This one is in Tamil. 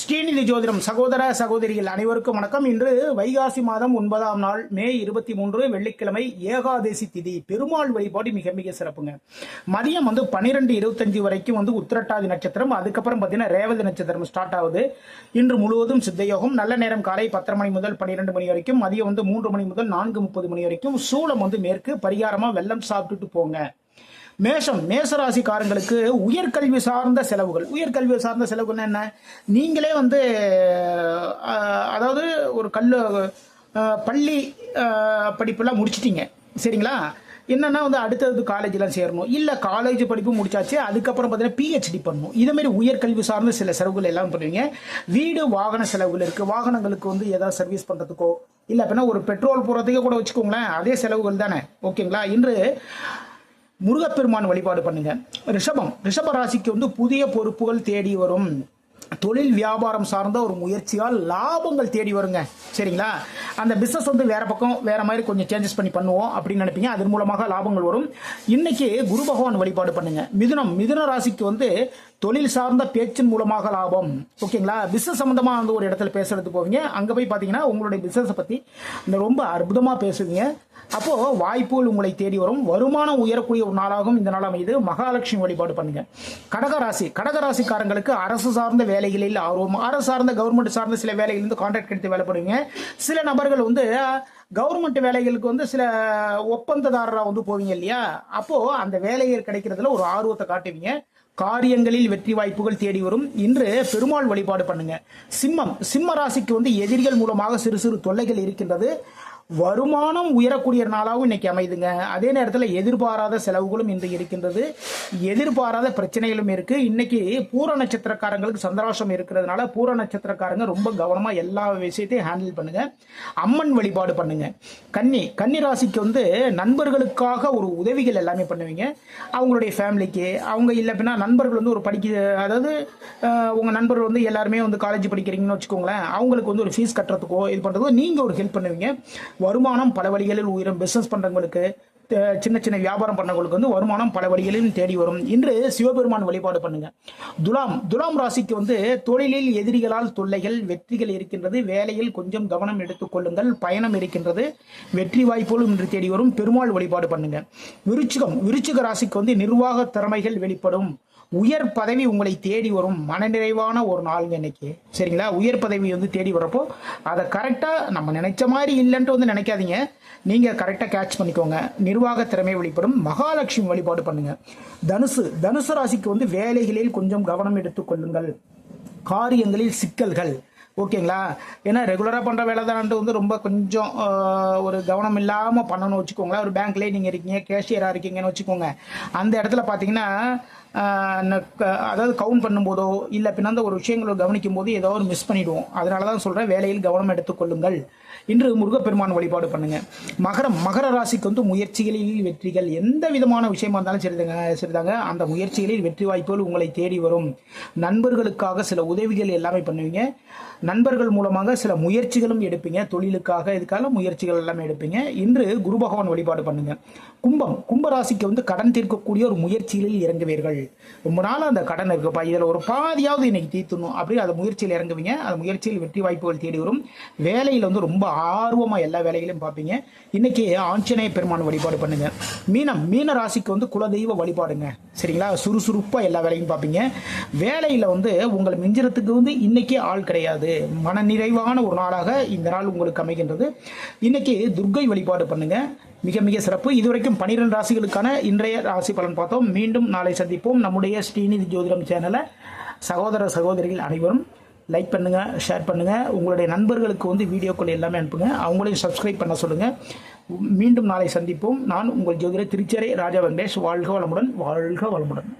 ஸ்ரீநிதி ஜோதிடம் சகோதர சகோதரிகள் அனைவருக்கும் வணக்கம். இன்று வைகாசி மாதம் ஒன்பதாம் நாள் மே இருபத்தி மூன்று வெள்ளிக்கிழமை ஏகாதசி திதி. பெருமாள் வழிபாடு மிக மிக சிறப்புங்க. மதியம் வந்து பனிரெண்டு இருபத்தஞ்சு வரைக்கும் வந்து உத்திரட்டாதி நட்சத்திரம் அதுக்கப்புறம் பார்த்தீங்கன்னா ரேவதி நட்சத்திரம் ஸ்டார்ட் ஆகுது. இன்று முழுவதும் சித்தயோகம். நல்ல நேரம் காலை பத்தரை மணி முதல் பன்னிரெண்டு மணி வரைக்கும் மதியம் வந்து மூன்று மணி முதல் நான்கு முப்பது மணி வரைக்கும் சூளம் வந்து மேற்கு பரிகாரமாக வெள்ளம் சாப்பிட்டுட்டு போங்க. மேஷம் மேசராசிக்காரங்களுக்கு உயர்கல்வி சார்ந்த செலவுகள். உயர்கல்வி சார்ந்த செலவுகள்னா என்ன? நீங்களே வந்து அதாவது ஒரு கல் பள்ளி படிப்பெல்லாம் முடிச்சிட்டிங்க. சரிங்களா? என்னென்னா வந்து அடுத்தது காலேஜ்லாம் சேரணும். இல்லை காலேஜ் படிப்பு முடிச்சாச்சு அதுக்கப்புறம் பார்த்தீங்கன்னா பிஹெச்டி பண்ணணும். இதேமாரி உயர்கல்வி சார்ந்த சில செலவுகள் எல்லாம் பண்ணுவீங்க. வீடு வாகன செலவுகள் இருக்குது வாகனங்களுக்கு வந்து ஏதாவது சர்வீஸ் பண்ணுறதுக்கோ இல்லை அப்படின்னா ஒரு பெட்ரோல் போகிறதுக்கே கூட வச்சுக்கோங்களேன். அதே செலவுகள் தானே. ஓகேங்களா? இன்று முருகப்பெருமான் வழிபாடு பண்ணுங்க. ரிஷபம். ரிஷப ராசிக்கு வந்து புதிய பொறுப்புகள் தேடி வரும். தொழில் வியாபாரம் சார்ந்த ஒரு முயற்சியால் லாபங்கள் தேடி வருங்க. சரிங்களா? அந்த பிசினஸ் வந்து வேற பக்கம் வேற மாதிரி கொஞ்சம் சேஞ்சஸ் பண்ணி பண்ணுவோம் அப்படின்னு நினைப்பீங்க. அதன் மூலமாக லாபங்கள் வரும். இன்னைக்கு குரு பகவான் வழிபாடு பண்ணுங்க. மிதுனம். மிதுன ராசிக்கு வந்து தொழில் சார்ந்த பேச்சின் மூலமாக லாபம். ஓகேங்களா? பிசினஸ் சம்மந்தமாக வந்து ஒரு இடத்துல பேசுறது போவீங்க. அங்கே போய் பார்த்தீங்கன்னா உங்களுடைய பிசினஸ் பற்றி இந்த ரொம்ப அற்புதமாக பேசுவீங்க. அப்போ வாய்ப்புகள் உங்களை தேடி வரும். வருமானம் உயரக்கூடிய ஒரு நாளாகவும் இந்த நாள் அமைது மகாலட்சுமி வழிபாடு பண்ணுங்க. கடகராசி கடகராசிக்காரங்களுக்கு அரசு சார்ந்த வேலைகளில் ஆர்வம். அரசு சார்ந்த கவர்மெண்ட் சார்ந்த சில வேலைகள் வந்து கான்ட்ராக்ட் எடுத்து வேலை பண்ணுவீங்க. சில நபர்கள் வந்து கவர்மெண்ட் வேலைகளுக்கு வந்து சில ஒப்பந்ததாரராக வந்து போவீங்க இல்லையா? அப்போ அந்த வேலைகள் கிடைக்கிறதுல ஒரு ஆர்வத்தை காட்டுவீங்க. காரியங்களில் வெற்றி வாய்ப்புகள் தேடி வரும். இன்று பெருமாள் வழிபாடு பண்ணுங்க. சிம்மம் சிம்ம ராசிக்கு வந்து எதிரிகள் மூலமாக சிறு சிறு தொல்லைகள் இருக்கின்றது. வருமானம் உயரக்கூடிய நாளாகவும் இன்றைக்கி அமைதுங்க. அதே நேரத்தில் எதிர்பாராத செலவுகளும் இன்று இருக்கின்றது. எதிர்பாராத பிரச்சனைகளும் இருக்குது இன்றைக்கி பூர நட்சத்திரக்காரங்களுக்கு சந்திராசம் இருக்கிறதுனால பூர நட்சத்திரக்காரங்க ரொம்ப கவனமாக எல்லா விஷயத்தையும் ஹேண்டில் பண்ணுங்கள் அம்மன் வழிபாடு பண்ணுங்கள் கன்னி கன்னி ராசிக்கு வந்து நண்பர்களுக்காக ஒரு உதவிகள் எல்லாமே பண்ணுவீங்க. அவங்களுடைய ஃபேமிலிக்கு அவங்க இல்லை அப்படின்னா நண்பர்கள் வந்து ஒரு படிக்க அதாவது உங்கள் நண்பர்கள் வந்து எல்லாருமே வந்து காலேஜ் படிக்கிறீங்கன்னு வச்சுக்கோங்களேன். அவங்களுக்கு வந்து ஒரு ஃபீஸ் கட்டுறதுக்கோ இது பண்ணுறதுக்கோ நீங்கள் ஒரு ஹெல்ப் பண்ணுவீங்க. வருமானம் பல வழிகளில் உயரும் பிசினஸ் பண்றவங்களுக்கு சின்ன சின்ன வியாபாரம் பண்ணவங்களுக்கு வந்து வருமானம் பல வழிகளிலும் தேடி வரும். இன்று சிவபெருமான் வழிபாடு பண்ணுங்க. துலாம் துலாம் ராசிக்கு வந்து தொழிலில் எதிரிகளால் தொல்லைகள் வெற்றிகள் இருக்கின்றது. வேலையில் கொஞ்சம் கவனம் எடுத்துக்கொள்ளுங்கள் பயணம் இருக்கின்றது. வெற்றி வாய்ப்புகளும் இன்று தேடி வரும். பெருமாள் வழிபாடு பண்ணுங்க. விருச்சிகம் விருச்சிக ராசிக்கு வந்து நிர்வாக திறமைகள் வெளிப்படும். உயர் பதவி உங்களை தேடி வரும் மனநிறைவான ஒரு நாளுங்க இன்னைக்கு சரிங்களா? உயர் பதவி வந்து தேடி வரப்போ அதை கரெக்டாக நம்ம நினைச்ச மாதிரி இல்லைன்ட்டு வந்து நினைக்காதீங்க. நீங்கள் கரெக்டாக கேட்ச் பண்ணிக்கோங்க. நிர்வாக திறமை வெளிப்படும். மகாலட்சுமி வழிபாடு பண்ணுங்க. தனுசு தனுசு ராசிக்கு வந்து வேலைகளில் கொஞ்சம் கவனம் எடுத்துக்கொள்ளுங்கள் காரியங்களில் சிக்கல்கள். ஓகேங்களா? ஏன்னா ரெகுலராக பண்ணுற வேலை தான்ட்டு வந்து ரொம்ப கொஞ்சம் ஒரு கவனம் இல்லாமல் பண்ணணும்னு வச்சுக்கோங்களேன். ஒரு பேங்க்லேயே நீங்கள் இருக்கீங்க கேஷியராக இருக்கீங்கன்னு வச்சுக்கோங்க. அந்த இடத்துல பார்த்தீங்கன்னா அதாவது கவுண்ட் பண்ணும்போதோ இல்லை பின்னாந்த ஒரு விஷயங்களை கவனிக்கும் போது ஏதோ ஒரு மிஸ் பண்ணிடுவோம். அதனால தான் சொல்கிறேன் வேலையில் கவனம் எடுத்துக்கொள்ளுங்கள் இன்று முருகப்பெருமான் வழிபாடு பண்ணுங்க. மகரம் மகர ராசிக்கு வந்து முயற்சிகளில் வெற்றிகள். எந்த விதமான விஷயமா இருந்தாலும் சரிதாங்க சரிதாங்க. அந்த முயற்சிகளில் வெற்றி வாய்ப்புகள் உங்களை தேடி வரும். நண்பர்களுக்காக சில உதவிகள் எல்லாமே பண்ணுவீங்க. நண்பர்கள் மூலமாக சில முயற்சிகளும் எடுப்பீங்க. தொழிலுக்காக இதுக்காக முயற்சிகள் எல்லாமே எடுப்பீங்க. இன்று குரு பகவான் வழிபாடு பண்ணுங்க. கும்பம் கும்ப ராசிக்கு வந்து கடன் தீர்க்கக்கூடிய ஒரு முயற்சிகளில் இறங்குவீர்கள். ரொம்ப நாள் அந்த கடன் இருக்குப்பா இதில் ஒரு பாதியாவது இன்னைக்கு தீர்த்தணும் அப்படி அதை முயற்சியில் இறங்குவீங்க. அந்த முயற்சியில் வெற்றி வாய்ப்புகள் தேடி வரும். வேலையில் வந்து ரொம்ப ஆர்வமாக எல்லா வேலைகளையும் பார்ப்பீங்க. இன்னைக்கு ஆஞ்சநேய பெருமான் வழிபாடு பண்ணுங்க. மீனம் மீன ராசிக்கு வந்து குலதெய்வ வழிபாடுங்க. சரிங்களா? சுறுசுறுப்பாக எல்லா வேலையும் பார்ப்பீங்க. வேலையில் வந்து உங்களை மிஞ்சுறதுக்கு வந்து இன்னைக்கு ஆள் கிடையாது. மன நிறைவான ஒரு நாளாக இந்த நாள் உங்களுக்கு அமைகின்றது. இன்னைக்கு துர்க்கை வழிபாடு பண்ணுங்க. மிக மிக சிறப்பு. இதுவரைக்கும் பனிரெண்டு ராசிகளுக்கான இன்றைய ராசி பலன் பார்த்தோம். மீண்டும் நாளை சந்திப்போம். நம்முடைய ஸ்ரீநிதி ஜோதிடம் சேனலை சகோதர சகோதரிகள் அனைவரும் லைக் பண்ணுங்கள் ஷேர் பண்ணுங்கள் உங்களுடைய நண்பர்களுக்கு வந்து வீடியோக்கள் எல்லாமே அனுப்புங்க. அவங்களையும் சப்ஸ்கிரைப் பண்ண சொல்லுங்கள் மீண்டும் நாளை சந்திப்போம். நான் உங்கள் ஜோதிடர் திருச்சேரை ராஜா வெங்கடேஷ். வாழ்க வளமுடன் வாழ்க வளமுடன்.